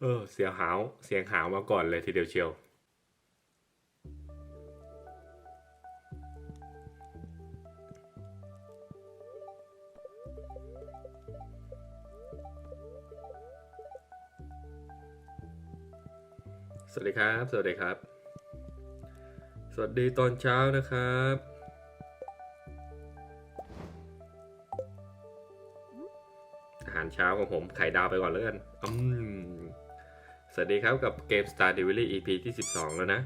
เออ เสียงหาว เสียงหาวมาก่อนเลยทีเดียวเชียว สวัสดีครับ สวัสดีครับ สวัสดีตอนเช้านะครับอาหารเช้าของผมไข่ดาวไปก่อนแล้วกันอืม วัสดีครับกับเกม Star Delivery EP ที่ 12 แล้วนะ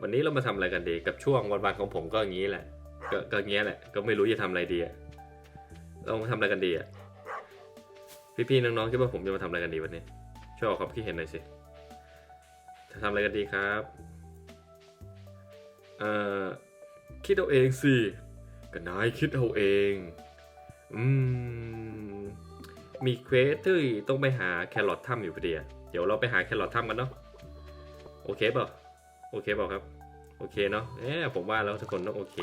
วันนี้เรามาทำอะไรกันดีกับช่วงวันๆของผมก็อย่างนี้แหละก็ก็อย่างเงี้ยแหละ ก็ไม่รู้จะทำอะไรดีอะเรามาทำอะไรกันดีอะพี่ๆน้องๆคิดว่าผมจะมาทำอะไรกันดีวันนี้ช่วยออกความคิดเห็นหน่อยสิจะทำอะไรกันดีครับเอ่อคิดเอาเองสิก็นายคิดเอาเองอืมมีเควสที่ต้องไปหาแครอทถ้ำอยู่พอดีอะ ดี๋ยวเราไปหาแครอทถ้ำกันเนาะโอเคเปล่าโอเคเปล่าครับ โอเคเนาะเอ๊ะผมว่าแล้วทุกคนต้องโอเค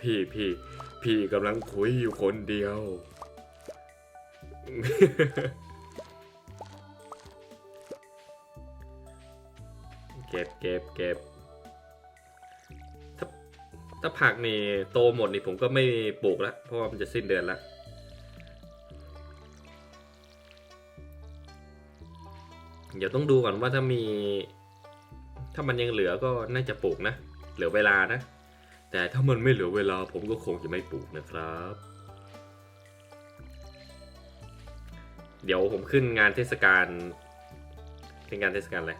พี่พี่พี่กำลังคุยอยู่คนเดียว เก็บเก็บเก็บถ้าถ้าผักนี่โตหมดนี่ผมก็ไม่ปลูกแล้วเพราะว่ามันจะสิ้นเดือนแล้ว เดี๋ยวต้องดูก่อนว่าถ้ามี ถ้ามันยังเหลือก็น่าจะปลูกนะ เหลือเวลานะ แต่ถ้ามันไม่เหลือเวลาผมก็คงจะไม่ปลูกนะครับ เดี๋ยวผมขึ้นงานเทศกาลขึ้นงานเทศกาลอะไร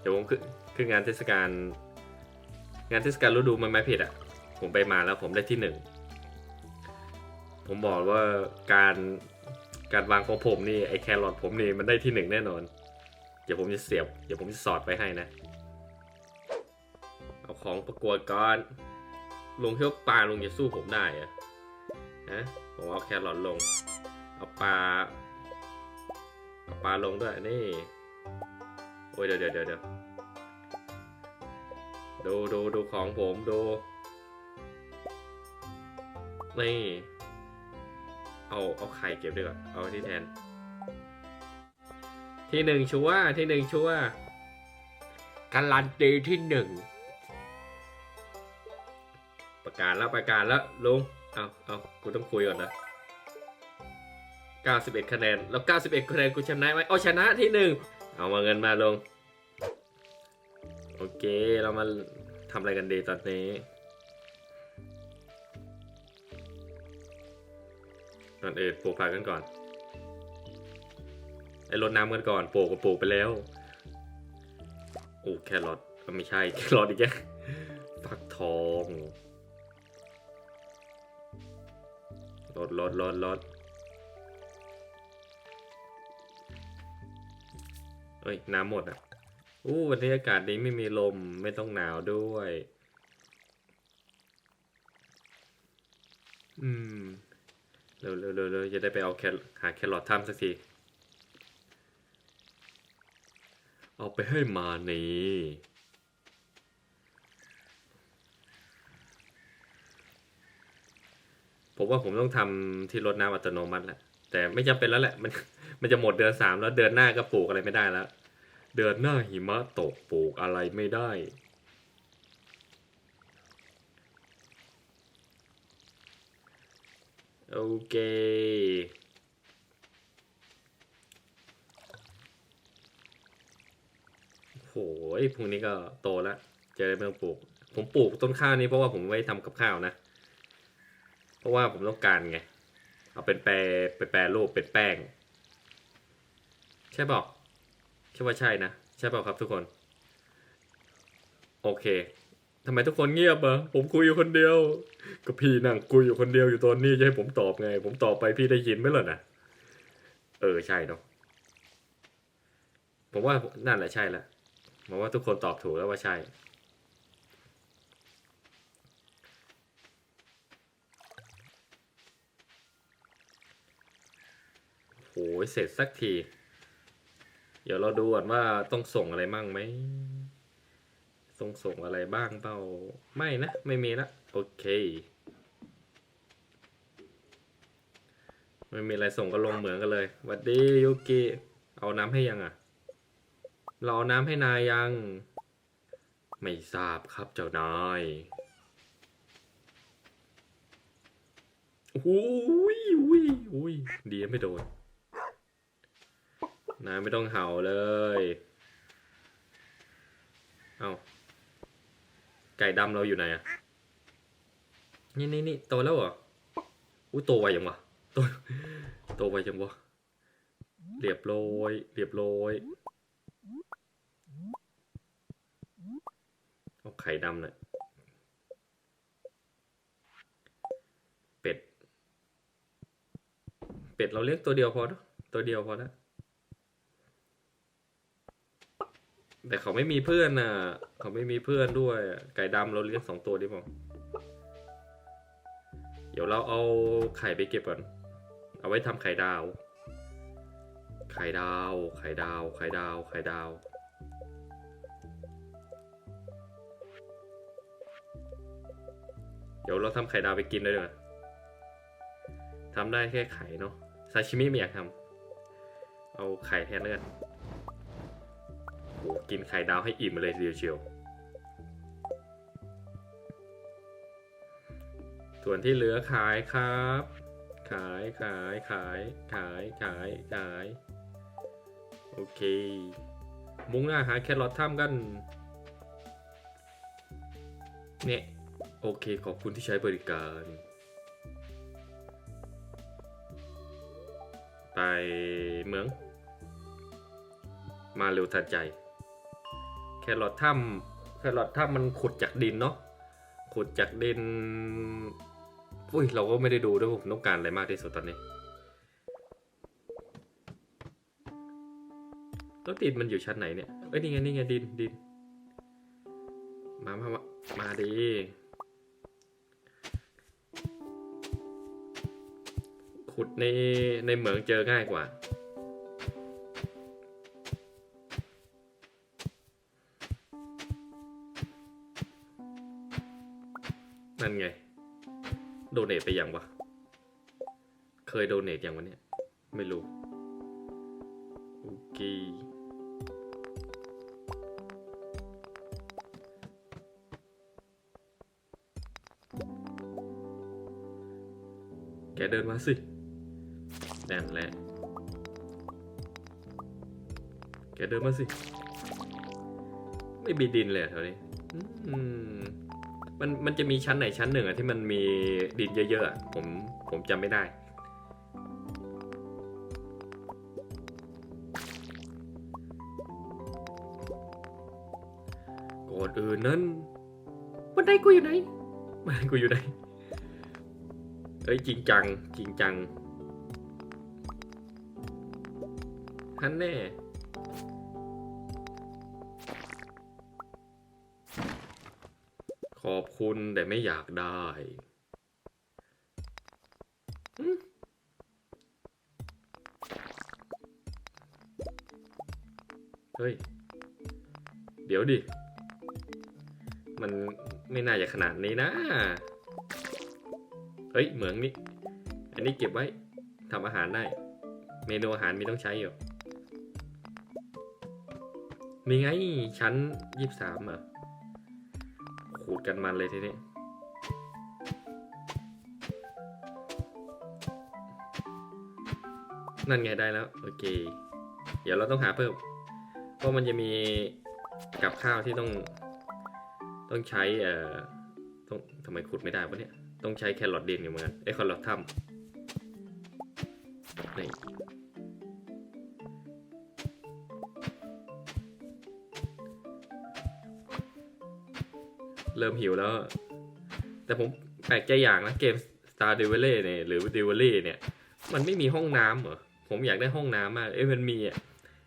เดี๋ยวผมขึ้นขึ้นงานเทศกาลงานเทศกาลฤดูใบไม้ผลิอะ ผมไปมาแล้วผมได้ที่หนึ่ง ผมบอกว่าการ การวางของผมนี่ไอแครอทผมนี่มันได้ที่หนึ่งแน่นอน เดี๋ยวผมจะเสียบ เดี๋ยวผมจะสอดไปให้นะ เอาของประกวดก่อนลุงเที่ยวปลาลุงจะสู้ผมได้อะฮะ ผมเอาแครอทลง เอาปลา เอาปลาลงด้วยนี่ โอ้ยเดี๋ยวเดี๋ยวเดี๋ยวเดี๋ยวดูดูดูของผมดู นี่ เอาเอาไข่เก็บด้วยก่อนเอาที่แทน ที่หนึ่งชัวที่หนึ่งชัวการันตีที่หนึ่งประกาศแล้วประกาศแล้วลุงเอาเอากูต้องคุยก่อนนะ91 คะแนน แล้ว 91 คะแนนกูชนะไหมเอาชนะที่หนึ่งเอามาเงินมาลง โอเค เรามาทำอะไรกันดีตอนนี้ ก่อนอื่นปลูกผักกันก่อน ไอ้รดน้ำกันก่อนปลูกก็ปลูกไปแล้วโอ้แครอทเอ้าไม่ใช่แครอทอีกแล้วฟักทองลดลดลดลดเอ้ย น้ำหมดอะอู้วันนี้อากาศดีไม่มีลมไม่ต้องหนาวด้วย อืม เร็วเร็วเร็วจะได้ไปเอาแครหาแครอททำสักที เอาไปให้มานี่ผมว่าผมต้องทำที่รดน้ำอัตโนมัติแหละ แต่ไม่จำเป็นแล้วแหละ มันมันจะหมดเดือนสามแล้วเดือนหน้าก็ปลูกอะไรไม่ได้แล้ว เดือนหน้าหิมะตกปลูกอะไรไม่ได้ โอเค โหยพรุ่งนี้ก็โตแล้วจอไม่ต้องปลูก ผมปลูกต้นข้าวนี้เพราะว่าผมไว้ทำกับข้าวนะ เพราะว่าผมต้องการไง เอาเป็นแปรไปแปรรูปเป็นแป้ง ใช่บอกใช่ว่าใช่นะ ใช่เปล่าครับทุกคน โอเค ทำไมทุกคนเงียบอะผมคุยอยู่คนเดียว ก็พี่นั่งคุยอยู่คนเดียวอยู่ตอนนี้จะให้ผมตอบไง ผมตอบไปพี่ได้ยินไหมล่ะนะเออใช่เนาะผมว่านั่นแหละใช่ละผมว่าทุกคนตอบถูกแล้วว่าใช่ โหยเสร็จสักที เดี๋ยวเราดูก่อนว่าต้องส่งอะไรมั่งไหม ต้องส่งอะไรบ้างเปล่าไม่นะ ไม่มีละโอเค ไม่มีอะไรส่งก็ลงเหมือนกันเลยวัดดียูกิเอาน้ำให้ยังอะ เราเอาน้ำให้นายยัง ไม่ทราบครับเจ้านายอุ้ยอุ้ยอุ้ยดีไม่โดนนายไม่ต้องเห่าเลย เอา ไก่ดำเราอยู่ไหนอะนี่นี่นี่โตแล้วเหรออุ้ยโตไวยังวะ โต โตไวยังวะ เรียบร้อย เรียบร้อยเอาไข่ดำหน่อยเป็ด เป็ดเราเลี้ยงตัวเดียวพอเนอะตัวเดียวพอแล้ว แต่เขาไม่มีเพื่อนน่ะ เขาไม่มีเพื่อนด้วยไก่ดำเราเลี้ยงสองตัวดีมั้งเดี๋ยวเราเอาไข่ไปเก็บก่อน เอาไว้ทำไข่ดาว ไข่ดาว ไข่ดาว ไข่ดาว ไข่ดาวเดี๋ยวเราทำไข่ดาวไปกินเลยดีกว่าทำได้แค่ไข่เนาะ ซาชิมิไม่อยากทำ เอาไข่แทนแล้วกัน กินไข่ดาวให้อิ่มเลยทีเดียวเชียว ส่วนที่เหลือขายครับ ขายขายขายขายขายขาย โอเค มุ่งหน้าหาแครอททำกัน เนี่ย โอเค ขอบคุณที่ใช้บริการไปเมือง มาเร็วทันใจ รอทถ้ำแครอทถ้ำมันขุดจากดินเนาะขุดจากดินอุ้ยเราก็ไม่ได้ดูด้วยผมต้องการอะไรมากที่สุดตอนนี้แล้วดินมันอยู่ชั้นไหนเนี่ยเอ้ยนี่ไงนี่ไงดินดินมามามามาดีขุดในในเหมืองเจอง่ายกว่า เนทไปยังวะ เคยโดเนทยังวะเนี่ย ไม่รู้ โอเค แกเดินมาสิ นั่นแหละ แกเดินมาสิ ไม่มีดินเลยแถวนี้ อืม มันมันจะมีชั้นไหนชั้นหนึ่งอะที่มันมีดินเยอะๆอะผมผมจำไม่ได้ ก่อนอื่นนั้นบันไดกูอยู่ไหนบันไดกูอยู่ไหนเอ้ยจริงจังจริงจังฮันแน่ อบคุณแต่ไม่อยากได้เฮ้ย เดี๋ยวดิ มันไม่น่าจะขนาดนี้นะ เฮ้ย เหมืองนี่ อันนี้เก็บไว้ทำอาหารได้ เมนูอาหารมีต้องใช้อยู่ มีไงชั้นยี่สามอะ ขูดกันมันเลยทีนี้นั่นไงได้แล้ว โอเค เดี๋ยวเราต้องหาเพิ่ม เพราะมันจะมีกับข้าวที่ต้อง ต้องใช้เอ่อต้องทำไมขุดไม่ได้วะเนี่ย ต้องใช้แครอทดินอยู่เหมือนกันไอ้แครอทถ้ำนี่ เริ่มหิวแล้ว แต่ผมแปลกใจอย่างนะเกม Star d e v a l l y เนี่ยหรือ d e v a l l y เนี่ย มันไม่มีห้องน้ำเหรอ ผมอยากได้ห้องน้ำมากเอ้ยมันมีอะ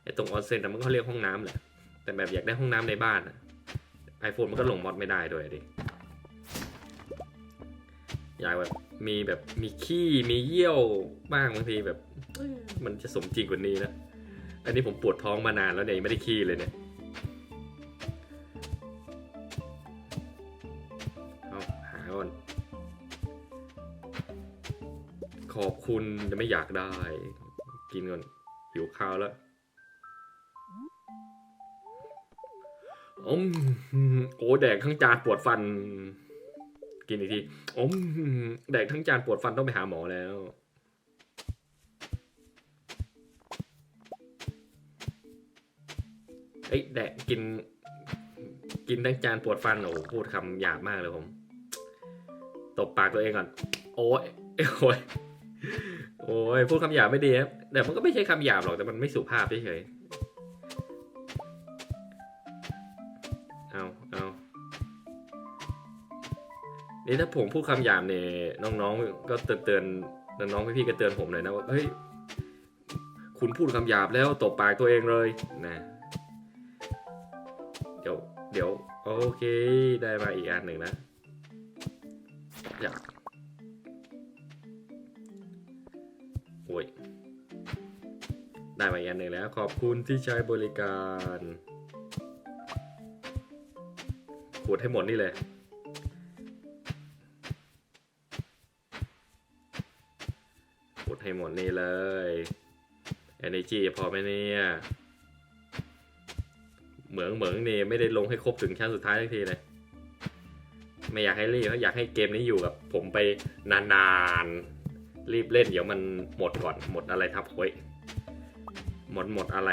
ไอ้ตรงออนเซ็นแต่มันก็เรียกห้องน้ำแหละ แต่แบบอยากได้ห้องน้ำในบ้านอะไอโฟนมันก็ลงมอดไม่ได้ด้วยดิอยากแบบมีแบบมีขี้มีเยี่ยวบ้างบางทีแบบมันจะสมจริงกว่านี้นะ อันนี้ผมปวดท้องมานานแล้วเนี่ยไม่ได้ขี้เลยเนี่ย ขอบคุณจะไม่อยากได้ กินก่อนหิวข้าวแล้วอมโอแดกทั้งจานปวดฟัน กินอีกทีอมแดกทั้งจานปวดฟันต้องไปหาหมอแล้วไอ้แดกกิน กินทั้งจานปวดฟันโอ้พูดคำหยาบมากเลยผม ตบปากตัวเองก่อน โอ้ยโอ้ย โอ้ยพูดคำหยาบไม่ดีครับแต่มันก็ไม่ใช่คำหยาบหรอกแต่มันไม่สุภาพเฉยๆเอาเอานี่ถ้าผมพูดคำหยาบเนี่ยน้องๆ ก็เตือนเตือนน้องๆพี่ๆก็เตือนผมเลยนะว่าเฮ้ยคุณพูดคำหยาบแล้วตบปากตัวเองเลยนะเดี๋ยวเดี๋ยวโอเคได้มาอีกอันหนึ่งนะอยาก ได้มาอีกอันหนึ่งแล้ว ขอบคุณที่ใช้บริการขวดให้หมดนี่เลยขวดให้หมดนี่เลย Energy พอไหมเนี่ยเหมืองเหมืองนี่ไม่ได้ลงให้ครบถึงชั้นสุดท้ายทันทีเลยไม่อยากให้รีบเพราะอยากให้เกมนี้อยู่กับผมไปนานๆ รีบเล่นเดี๋ยวมันหมดก่อนหมดอะไรทับไว้ย หมดหมดอะไร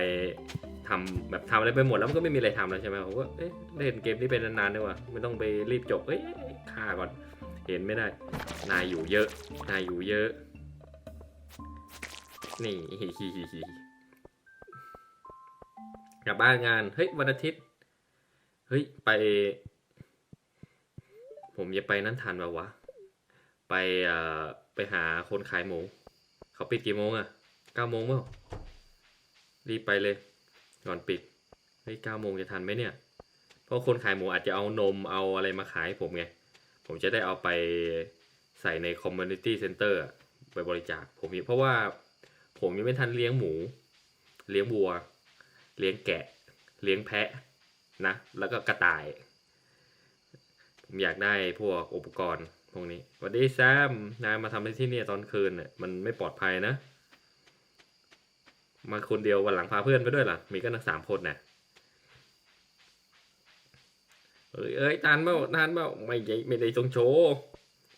ทำแบบทำอะไรไปหมดแล้วมันก็ไม่มีอะไรทำแล้วใช่ไหมผมก็เอ๊ะเล่นเกมนี้เป็นนานๆดีกว่าไม่ต้องไปรีบจบเอ้ยฆ่าก่อน เห็นไม่ได้ นายอยู่เยอะ นายอยู่เยอะ นี่ฮิฮิฮิฮิกลับบ้านงานเฮ้ยวันอาทิตย์เฮ้ยไป ผมจะไปนั้นทันป่าวะไปเอ่อไปหาคนขายหมู เขาปิดกี่โมงอะเก้าโมงเปล่า รีบไปเลย ก่อนปิดเฮ้ยเก้าโมงจะทันไหมเนี่ย เพราะคนขายหมูอาจจะเอานมเอาอะไรมาขายผมไง ผมจะได้เอาไปใส่ในคอมมูนิตี้เซ็นเตอร์ไปบริจาคผมเพราะว่าผมยังไม่ทันเลี้ยงหมู เลี้ยงวัว เลี้ยงแกะ เลี้ยงแพะนะ แล้วก็กระต่าย ผมอยากได้พวกอุปกรณ์พวกนี้วัสดีแซมนายมาทำอะไรที่นี่ตอนคืนเนี่ยมันไม่ปลอดภัยนะ มาคนเดียววันหลังพาเพื่อนไปด้วยล่ะ มีกันสามคนนะเอ้ยเอ้ยทานเปล่าทานเปล่าไม่ใช่ไม่ได้ตรงโชว์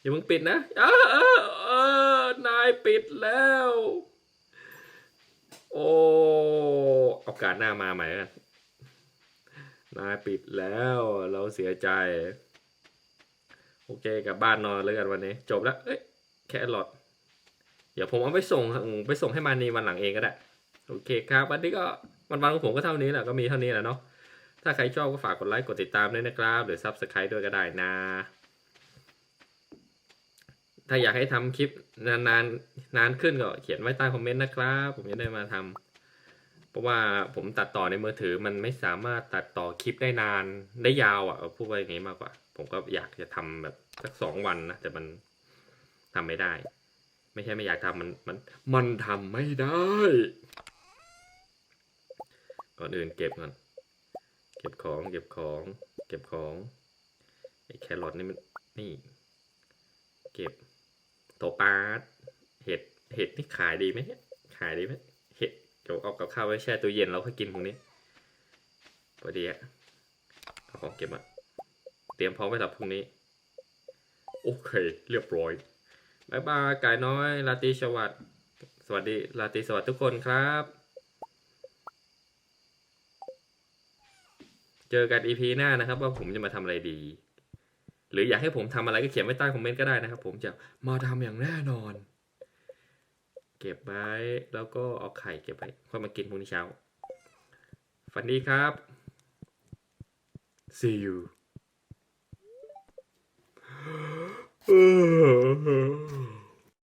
อย่าเพิ่งปิดนะเออเออเออนายปิดแล้ว โอ้โอกาสหน้ามาใหม่กันนายปิดแล้วเราเสียใจ โอเคกลับบ้านนอนเลยกันวันนี้ จบแล้วเอ้ยแค่หลอดเดี๋ยวผมเอาไปส่งไปส่งให้มานีวันหลังเองก็ได้ โอเคครับ วันนี้ก็วันวันของผมก็เท่านี้แหละก็มีเท่านี้แหละเนาะถ้าใครชอบก็ฝากกดไลค์กดติดตามด้วยนะครับ หรือ Subscribe ด้วยก็ได้นะ ถ้าอยากให้ทำคลิปนานๆนานขึ้นก็เขียนไว้ใต้คอมเมนต์นะครับ ผมจะได้มาทำเพราะว่าผมตัดต่อในมือถือมันไม่สามารถตัดต่อคลิปได้นานได้ยาวอะพูดไว้อย่างนี้มากกว่า ผมก็อยากจะทำแบบสักสองวันนะแต่มันทำไม่ได้ ไม่ใช่ไม่อยากทำมันมันมันทำไม่ได้ ก่อนอื่นเก็บก่อน เก็บของ เก็บของ เก็บของ ไอ้แครอทนี่มัน นี่ เก็บโตปาดเห็ด เห็ดนี่ขายดีไหมเนี่ย ขายดีไหมเห็ดเดี๋ยวเอากับข้าวไว้แช่ตู้เย็นแล้วค่อยกินพรุ่งนี้พอดีอะเอาของเก็บมาเตรียมพร้อมไว้สำหรับพรุ่งนี้ โอเค เรียบร้อยบายบายไก่น้อยลาตีสวัสดิ์สวัสดีลาตีสวัสดิ์ทุกคนครับ เจอกันอีพีหน้านะครับ ว่าผมจะมาทำอะไรดี หรืออยากให้ผมทำอะไรก็เขียนไว้ใต้คอมเมนต์ก็ได้นะครับ ผมจะมาทำอย่างแน่นอน เก็บไว้แล้วก็เอาไข่เก็บไว้ค่อยมากินพรุ่งนี้เช้าฝันดีครับ see you